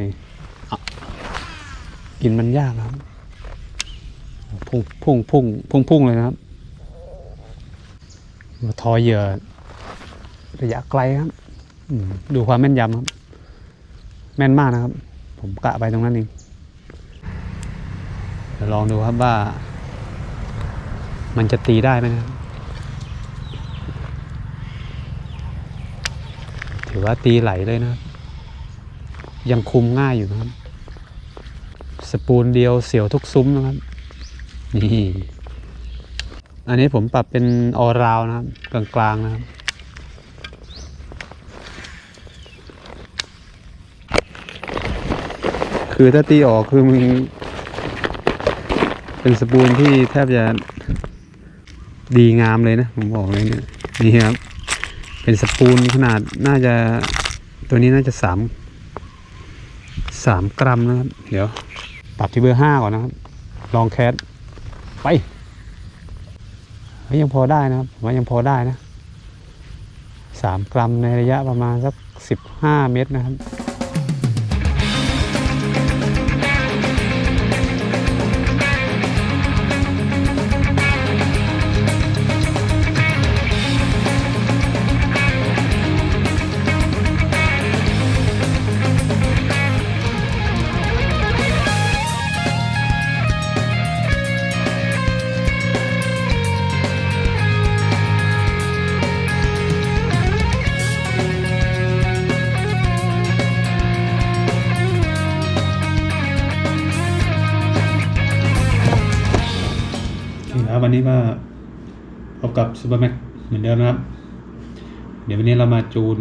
นี่อะกินมันยากครับพุ่งพุ่งพุ่งพุ่งพุ่งเลยนะครับทอเหยื่อระยะไกลครับอืมดูความแม่นยำครับ แม่นมากนะครับ ผมกะไปตรงนั้นเองเดี๋ยวลองดูครับว่า มันจะตีได้ไหมนะครับถือว่าตีไหลเลยนะครับ ยังคุมง่ายอยู่นะครับ สปูนเดียวเสียวทุกซุ้มนะครับ นี่ อันนี้ผมปรับเป็นออราวนะครับ กลางๆนะครับ คือถ้าตีออกคือมึงเป็นสปูนที่แทบจะดีงามเลยนะ ผมบอกเลยเนี่ยนี่ครับ เป็นสปูนขนาดน่าจะตัวนี้น่าจะสาม สามกรัมนะครับ เดี๋ยวปรับที่เบอร์ห้าก่อนนะครับ ลองแคสไปเฮ้ยยังพอได้นะครับผมว่ายังพอได้นะสามกรัมในระยะประมาณสักสิบห้าเมตรนะครับ ครับวันนี้ก็พบกับซูเปอร์แม็กเหมือนเดิมนะครับ เดี๋ยววันนี้เรามาจูน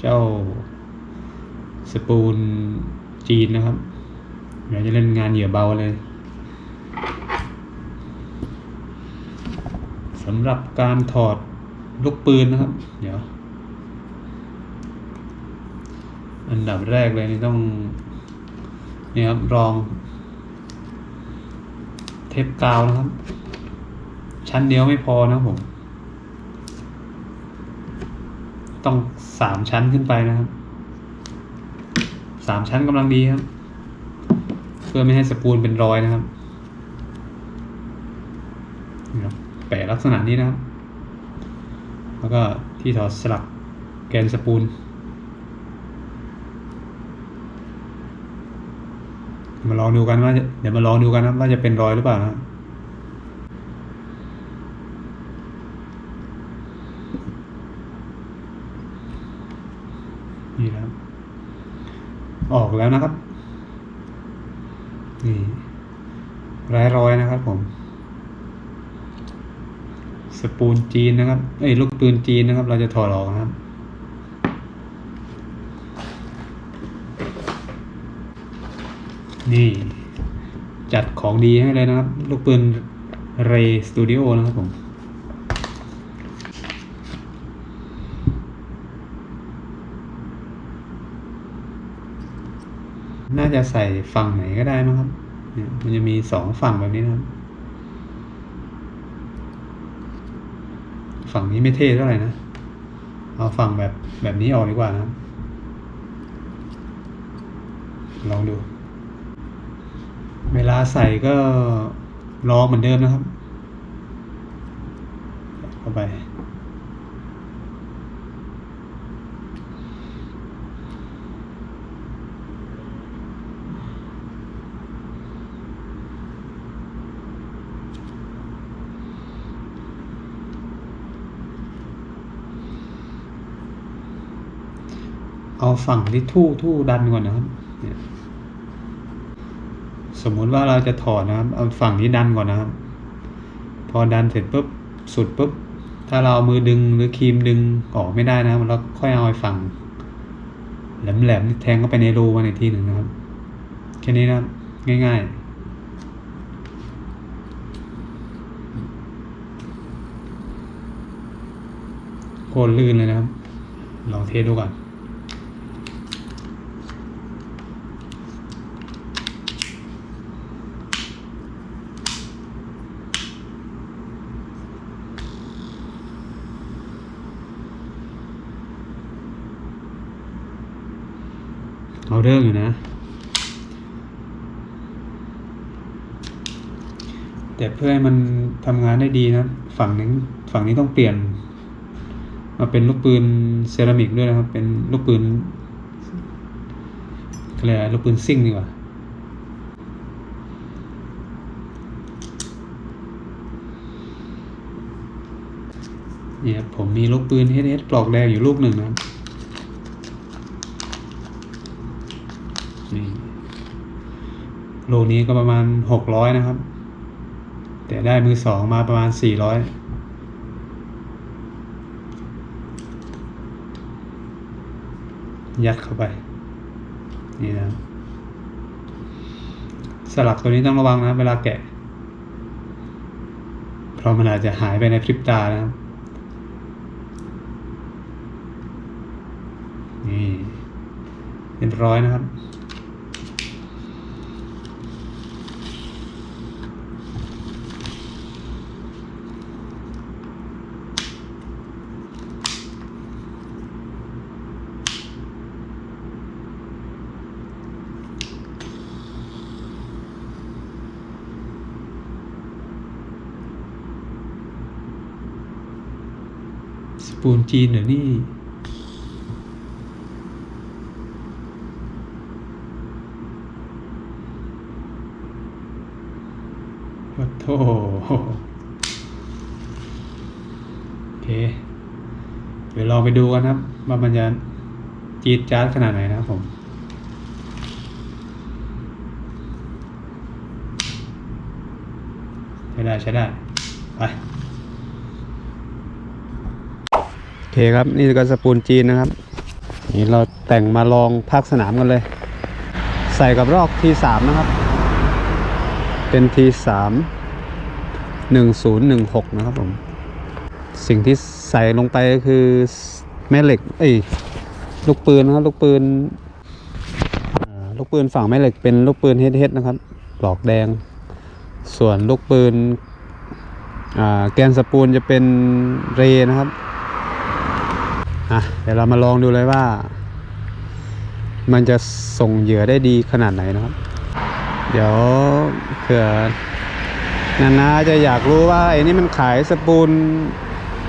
เจ้าสปูนจีนนะครับ เดี๋ยวจะเล่นงานเหยื่อเบาเลยสำหรับการถอดลูกปืนนะครับ เดี๋ยว อันดับแรกเลยนี่ต้องนี่ครับรอง เทปกาวนะครับ ชั้นเดียวไม่พอนะผม ต้องสามชั้นขึ้นไปนะครับสามชั้นกำลังดีครับ เพื่อไม่ให้สปูนเป็นรอยนะครับนี่ครับแปะลักษณะนี้นะครับ แล้วก็ที่ถอดสลักแกนสปูน มาลองดูกันว่าจะเดี๋ยวมาลองดูกันนะว่าจะเป็นรอยหรือเปล่านะครับ นี่นะครับ ออกแล้วนะครับ นี่รายรอยนะครับผม สปูนจีนนะครับ เอ้ยลูกปืนจีนนะครับ เราจะถอดออกนะครับ นี่ จัดของดีให้เลยนะครับ ลูกปืนเรสตูดิโอนะครับผม น่าจะใส่ฝั่งไหนก็ได้นะครับเนี่ยมันจะมีสองฝั่งแบบนี้นะครับ ฝั่งนี้ไม่เท่เท่าไหร่นะ เอาฝั่งแบบแบบนี้ออกดีกว่านะลองดู เวลาใส่ก็รอเหมือนเดิมนะครับ เข้าไป เอาฝั่งที่ทู่ทู่ดันก่อนนะครับสมมุติว่าเราจะถอดนะครับ เอาฝั่งนี้ดันก่อนนะครับ พอดันเสร็จปุ๊บสุดปุ๊บ ถ้าเราเอามือดึงหรือครีมดึงออกไม่ได้นะครับเราค่อยเอาไอ้ฝั่งแหลมๆแทงเข้าไปในรูมันอีกทีหนึ่งนะครับแค่นี้นะง่ายๆโคตรลื่นเลยนะครับ ลองเทสดูก่อน เรื่องอยู่นะ แต่เพื่อให้มันทำงานได้ดีนะ ฝั่งนึงฝั่งนี้ต้องเปลี่ยน มาเป็นลูกปืนเซรามิกด้วยนะครับ เป็นลูกปืนอะไรลูกปืนซิ่งดีกว่าเนี่ยผมมีลูกปืนเฮดเฮดปลอกแดงอยู่ลูกหนึ่งนะครับ นี่โลนี้ก็ประมาณหกร้อยนะครับ แต่ได้มือสองมาประมาณสี่ร้อยยัดเข้าไป นี่นะสลักตัวนี้ต้องระวังนะ เวลาแกะ เพราะมันอาจจะหายไปในพริบตานะครับ นี่เรียบร้อยนะครับ สปูนจีนเหรอนี่โอ้โถโอเค เดี๋ยวลองไปดูกันครับว่ามันจะจีดจ๊าดขนาดไหนนะครับผมใช้ได้ใช้ได้ ไป โอ เคครับนี่ก็สปูนจีนนะครับ นี่เราแต่งมาลองภาคสนามกันเลย ใส่กับรอกทีสามนะครับ เป็นทีสามหนึ่งศูนย์หนึ่งหกนะครับผม สิ่งที่ใส่ลงไปก็คือแม่เหล็กเอ้ยลูกปืนนะครับลูกปืนลูกปืนฝั่งแม่เหล็กเป็นลูกปืนเฮดเฮดนะครับปลอกแดง ส่วนลูกปืนแกนสปูนจะเป็นเรนะครับ อะเดี๋ยวเรามาลองดูเลยว่า มันจะส่งเหยื่อได้ดีขนาดไหนนะครับ เดี๋ยวเผื่อนานาจะอยากรู้ว่าไอ้นี่มันขายสปูน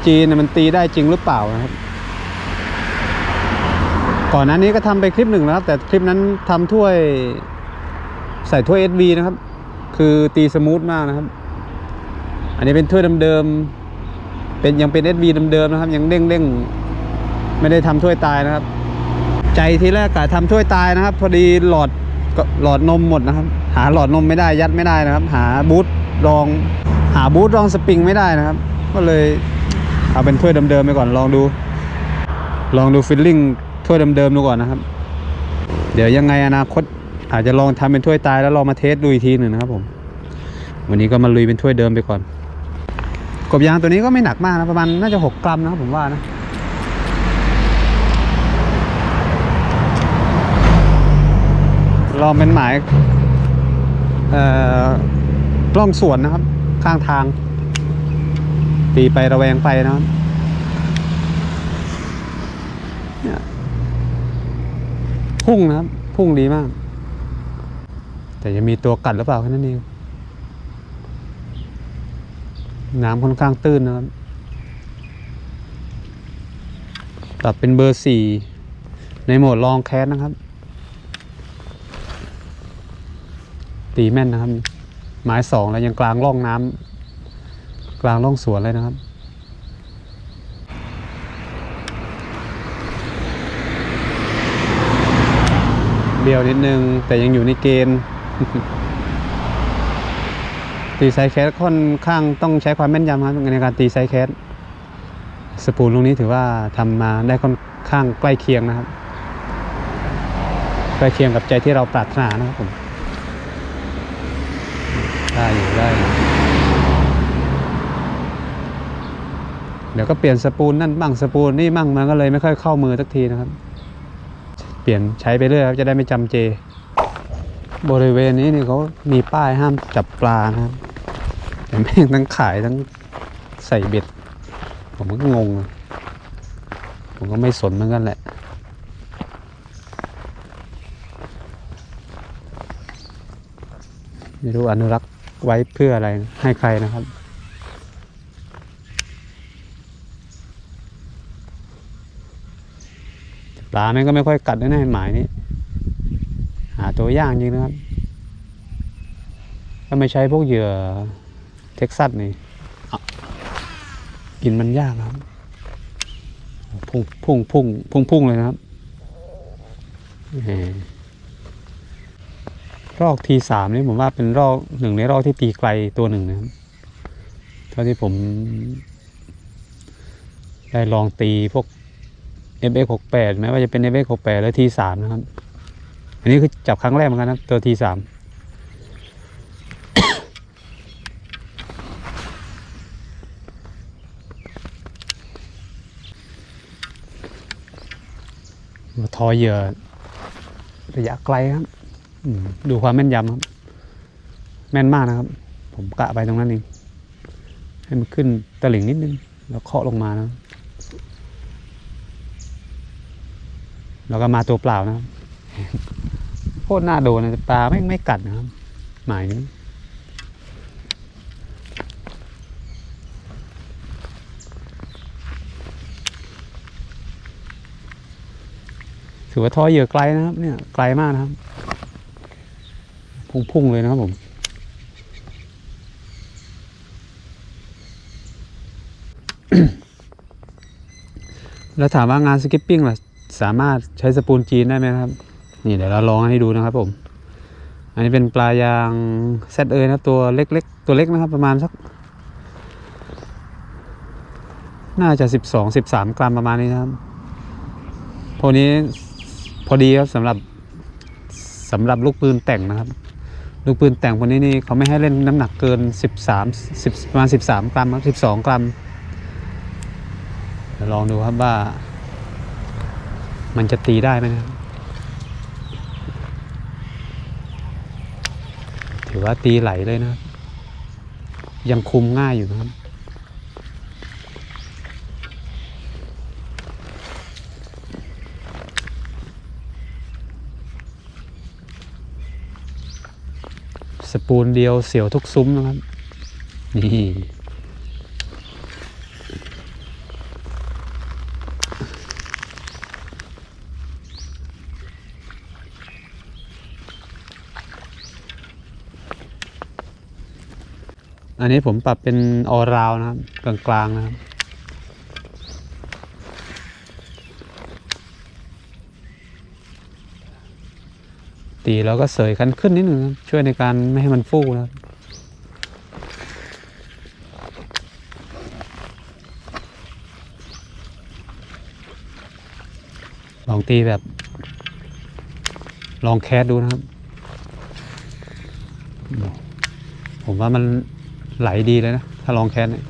จีนน่ะมันตีได้จริงหรือเปล่านะครับ ก่อนหน้านี้ก็ทำไปคลิปหนึ่งแล้วครับ แต่คลิปนั้นทำถ้วยใส่ถ้วย SV นะครับ คือตีสมูทมากนะครับ อันนี้เป็นถ้วยเดิมๆเป็นยังเป็น SV เดิมๆนะครับ ยังเด้งๆ ไม่ได้ทำถ้วยตายนะครับ ใจทีแรกกะทำถ้วยตายนะครับ พอดีหลอดหลอดนมหมดนะครับ หาหลอดนมไม่ได้ยัดไม่ได้นะครับ หาบูทรอง หาบูทรองสปริงไม่ได้นะครับ ก็เลยเอาเป็นถ้วยเดิมๆไปก่อนลองดู ลองดูฟิลลิ่งถ้วยเดิมๆดูก่อนนะครับ เดี๋ยวยังไงอนาคตอาจจะลองทำเป็นถ้วยตายแล้วลองมาเทสดูอีกทีหนึ่งนะครับผม วันนี้ก็มาลุยเป็นถ้วยเดิมไปก่อน กบยางตัวนี้ก็ไม่หนักมากนะประมาณน่าจะหกกรัมนะครับผมว่านะ ลองเป็นหมายกล้องสวนนะครับ ข้างทาง ตีไประแวงไปนะครับเนี่ยพุ่งนะครับ พุ่งดีมาก แต่จะมีตัวกัดหรือเปล่าแค่นั้นเองน้ำค่อนข้างตื้นนะครับปรับเป็นเบอร์สี่ในโหมดลองแคสนะครับ ตีแม่นนะครับ หมายสองแล้วยังกลางร่องน้ำกลางร่องสวนเลยนะครับเบี้ยวนิดนึง แต่ยังอยู่ในเกณฑ์ ตีไซส์แคสค่อนข้างต้องใช้ความแม่นยำครับในการตีไซส์แคสสปูนลูกนี้ถือว่าทำมาได้ค่อนข้างใกล้เคียงนะครับ ใกล้เคียงกับใจที่เราปรารถนานะครับผม ได้อยู่ได้เดี๋ยวก็เปลี่ยนสปูลนั่นบ้างสปูลนี่มั่งมันก็เลยไม่ค่อยเข้ามือสักทีนะครับ เปลี่ยนใช้ไปเรื่อยครับจะได้ไม่จำเจ บริเวณนี้นี่เขามีป้ายห้ามจับปลานะครับแต่แม่งทั้งขายทั้งใส่เบ็ด ผมก็งง ผมก็ไม่สนเหมือนกันแหละไม่รู้อนุรักษ ไว้เพื่ออะไรให้ใครนะครับ ปลาแม่งก็ไม่ค่อยกัดด้วยนะหมายนี้ หาตัวยากจริงนะครับถ้าไม่ใช้พวกเหยื่อเท็กซัสนี่อะกินมันยากครับ พุ่งพุ่งพุ่งพุ่งพุ่งเลยนะครับ รอกทีสามนี่ผมว่าเป็นรอกหนึ่งในรอกที่ตีไกลตัวหนึ่งนะครับเท่าที่ผม ได้ลองตีพวก FX 6 8แม้ว่าจะเป็น FX 6 8และ T3 นะครับ อันนี้คือจับครั้งแรกเหมือนกันนะตัว T3 ทอเหยื่อระยะไกลครับ ดูความแม่นยำครับ แม่นมากนะครับ ผมกะไปตรงนั้นเอง ให้มันขึ้นตะหลิ่งนิดนึง แล้วเคาะลงมานะครับแล้วก็มาตัวเปล่านะครับโคตรน่าโดนนะปลาไม่ไม่กัดนะครับ หมายนี้ถือว่าทอเหยื่อไกลนะครับ เนี่ยไกลมากนะครับ พุ่งๆเลยนะครับผม แล้วถามว่างานสกิปปิ้งล่ะ สามารถใช้สปูนจีนได้ไหมครับ นี่เดี๋ยวเราลองให้ดูนะครับผม อันนี้เป็นปลายางเซตเอยนะตัวเล็กๆ ตัวเล็กนะครับ ประมาณสัก น่าจะสิบสองสิบสามกรัมประมาณนี้นะครับพวกนี้พอดีครับสำหรับสำหรับลูกปืนแต่งนะครับ ลูกปืนแต่งคนนี้นี่เขาไม่ให้เล่นน้ำหนักเกินสิบสามสิบประมาณสิบสามกรัมครับสิบสองกรัมเดี๋ยวลองดูครับว่า มันจะตีได้ไหมนะถือว่าตีไหลเลยนะ ยังคุมง่ายอยู่นะครับ สปูนเดียวเสียวทุกซุ้มนะครับ นี่อันนี้ผมปรับเป็นออราวนะครับ กลางๆนะครับ ตีแล้วก็เสยคันขึ้นนิดหนึ่งช่วยในการไม่ให้มันฟูนะลองตีแบบ ลองแคสดูนะครับ ผมว่ามันไหลดีเลยนะ ถ้าลองแคสเนี่ย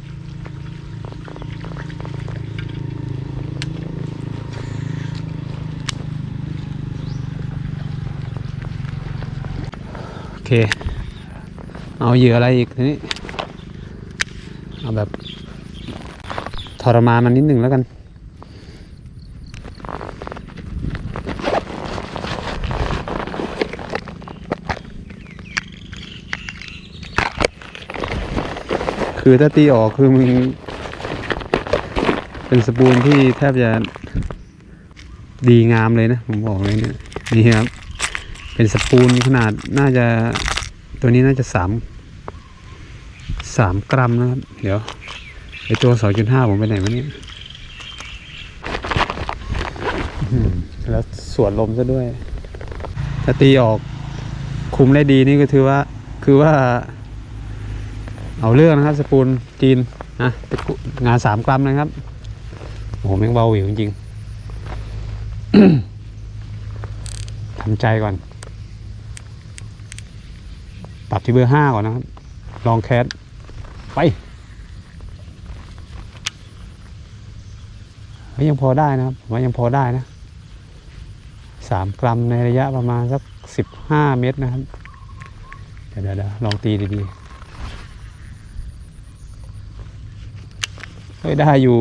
เคเอาเหยื่ออะไรอีกทีนี้ เอาแบบทรมานมันนิดหนึ่งแล้วกัน คือถ้าตีออกคือมึง เป็นสปูนที่แทบจะดีงามเลยนะ ผมบอกเลยเนี่ยนี่ครับ เป็นสปูนขนาดน่าจะตัวนี้น่าจะสามสามกรัมนะครับ เดี๋ยวไอตัวสองจุดห้าผมไปไหนวะเนี่ยแล้วสวนลมซะด้วย ถ้าตีออกคุมได้ดีนี่ก็ถือว่า คือว่า เอาเรื่องนะครับ สปูนจีนนะงานสามกรัมนะครับโอ้โหแม่งเบาหวิวจริงๆทำใจก่อน ปรับที่เบอร์ห้าก่อนนะครับ ลองแคสไปยังพอได้นะครับผมว่ายังพอได้นะสามกรัมในระยะประมาณสักสิบห้าเมตรนะครับ เดี๋ยวเดี๋ยวเดี๋ยวลองตีดีๆเฮ้ยได้อยู่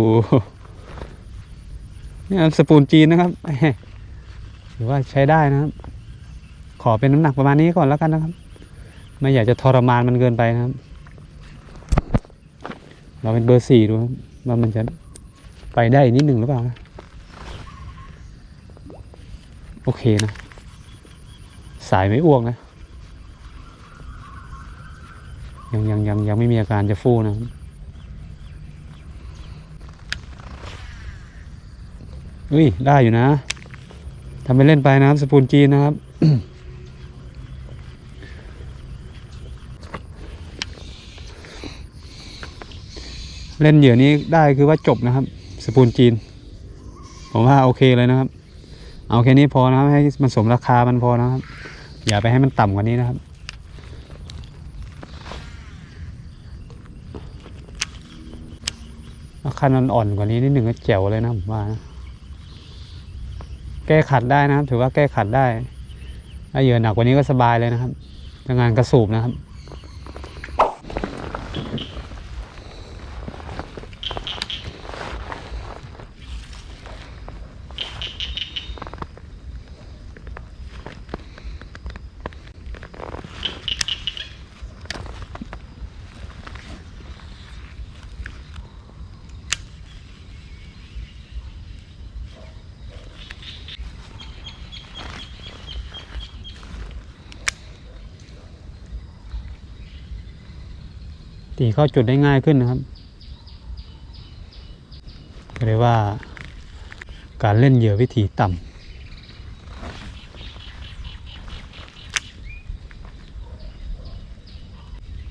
นี่สปูนจีนนะครับถือว่าใช้ได้นะครับ ขอเป็นน้ำหนักประมาณนี้ก่อนแล้วกันนะครับ ไม่อยากจะทรมานมันเกินไปนะครับ เราเป็นเบอร์สี่ดูครับว่ามันจะไปได้นิดหนึ่งหรือเปล่านะโอเคนะ สายไม่อ้วกนะ ยังยังยังยังไม่มีอาการจะฟูนะอุ้ยได้อยู่นะทำไปเล่นไปนะครับ สปูนจีนนะครับ เล่นเหยื่อนี้ได้คือว่าจบนะครับ สปูนจีน ผมว่าโอเคเลยนะครับ เอาแค่นี้พอนะครับ ให้มันสมราคามันพอนะครับ อย่าไปให้มันต่ำกว่านี้นะครับถ้าคันมันอ่อนกว่านี้นิดหนึ่งก็แจ๋วเลยนะผมว่านะแก้ขัดได้นะครับ ถือว่าแก้ขัดได้ถ้าเหยื่อหนักกว่านี้ก็สบายเลยนะครับทำงานกระสูบนะครับ ตีเข้าจุดได้ง่ายขึ้นนะครับเรียกว่าการเล่นเหยื่อวิถีต่ำ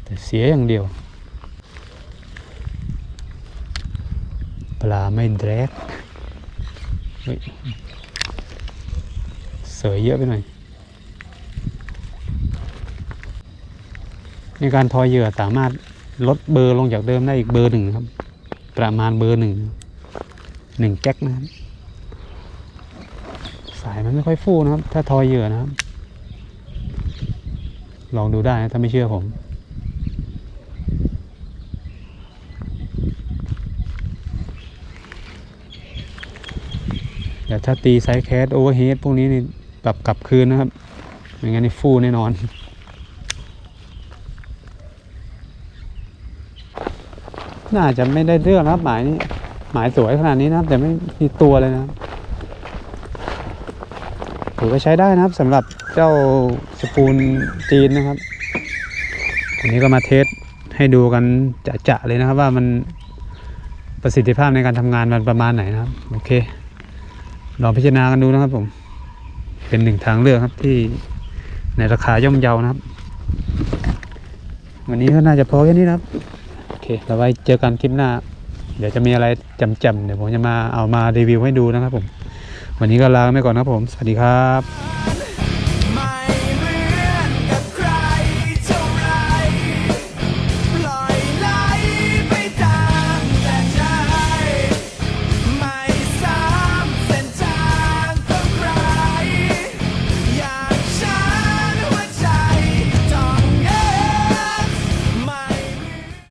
แต่เสียอย่างเดียว ปลาไม่แดกเสยเยอะไปหน่อย ในการทอยเหยื่อสามารถ ลดเบอร์ลงจากเดิมได้อีกเบอร์หนึ่งครับ ประมาณเบอร์หนึ่งหนึ่งแก๊กนะครับ สายมันไม่ค่อยฟูนะครับ ถ้าทอยเหยื่อนะครับ ลองดูได้นะถ้าไม่เชื่อผมแต่ถ้าตีไซส์แคสโอเวอร์เฮดพวกนี้นี่ปรับกลับคืนนะครับไม่งั้นนี่ฟูแน่นอน น่าจะไม่ได้เรื่องนะครับหมายนี้ หมายสวยขนาดนี้นะครับ แต่ไม่มีตัวเลยนะครับถือว่าใช้ได้นะครับสำหรับเจ้าสปูนจีนนะครับอันนี้ก็มาเทสให้ดูกันจะๆเลยนะครับ ว่ามันประสิทธิภาพในการทำงานมันประมาณไหนนะครับ โอเคลองพิจารณากันดูนะครับผม เป็นหนึ่งทางเลือกครับที่ในราคาย่อมเยานะครับ วันนี้ก็น่าจะพอแค่นี้นะครับ แล้วไว้เจอกันคลิปหน้า เดี๋ยวจะมีอะไรจำๆเดี๋ยวผมจะมาเอามารีวิวให้ดูนะครับผม วันนี้ก็ลาไปก่อนนะครับผม สวัสดีครับ